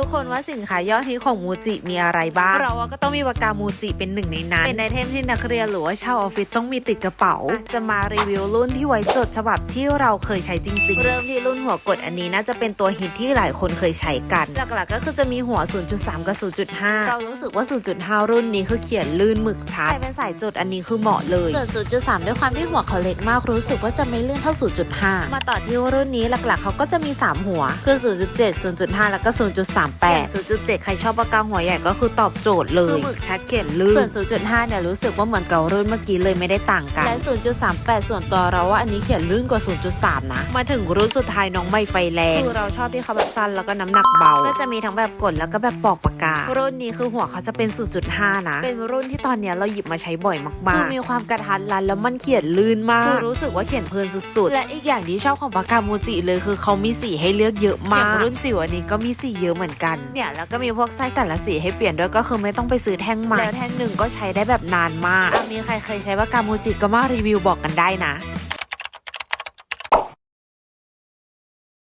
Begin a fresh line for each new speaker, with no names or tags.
ทุกคนว่าสินค้ายอดฮิตของมูจิมีอะไรบ้าง เราว่าก็ต้องมีปากกามูจิเป็นหนึ่งในนั้น เป็นไอเทมที่นักเรียนหรือว่าชาวออฟฟิศต้องมีติดกระเป๋า จะมารีวิวรุ่นที่ไว้จดฉบับที่เราเคยใช้จริง ๆ เริ่มที่รุ่นหัวกดอันนี้น่าจะเป็นตัวฮิตที่หลายคนเคยใช้กัน หลักๆก็คือจะมีหัว 0.3 กับ 0.5 เรารู้สึกว่า 0.5 รุ่นนี้คือเขียนลื่นหมึกชัดใครเป็นสายจดอันนี้คือเหมาะเลยส่วน 0.3 ด้วยความที่หัวเขาเล็กมากรู้สึกว่าจะไม่ลื่นเท่า 0.5 มาต่อที่รุ่นนี้หลักๆ เขาก็จะมี 3 หัว คือ 0.7 0.5 แล้วก็ 0.38 0.7 ใครชอบปากกาหัวใหญ่ก็คือตอบโจทย์เลยคือหมึกชัดเขียนลื่นส่วน 0.5 เนี่ยรู้สึกว่าเหมือนกับรุ่นเมื่อกี้เลยไม่ได้ต่างกัน และ 0.38 ส่วนตัวเราว่าอันนี้เขียนลื่นกว่า 0.3 นะ มาถึงรุ่นสุดท้ายน้องใบไฟแรงคือเราชอบที่เขาแบบสั้นแล้วก็น้ำหนักเบา ก็จะมีทั้งแบบกดแล้วก็แบบปอกปากกา รุ่นนี้คือหัวเขาจะเป็น 0.5 นะ เป็นรุ่นที่ตอนเนี้ยเราหยิบมาใช้บ่อยมากๆคือมีความกระทัดรัดแล้วมันเขียนลื่นมากคือรู้สึกว่าเขียนเพลินสุดๆ และอีกอย่างที่ชอบของปากกามูจิเลยคือเขามีสีให้เลือกเยอะมากรุ่นจิ๋วอันนี้ก็มีสีเยอะเหมือนกันเนี่ยแล้วก็มีพวกไส้แต่ละสีให้เปลี่ยนด้วยก็คือไม่ต้องไปซื้อแท่งใหม่แล้วแท่งหนึ่งก็ใช้ได้แบบนานมากอะมีใครเคยใช้ปากกามูจิก็มารีวิวบอกกันได้นะ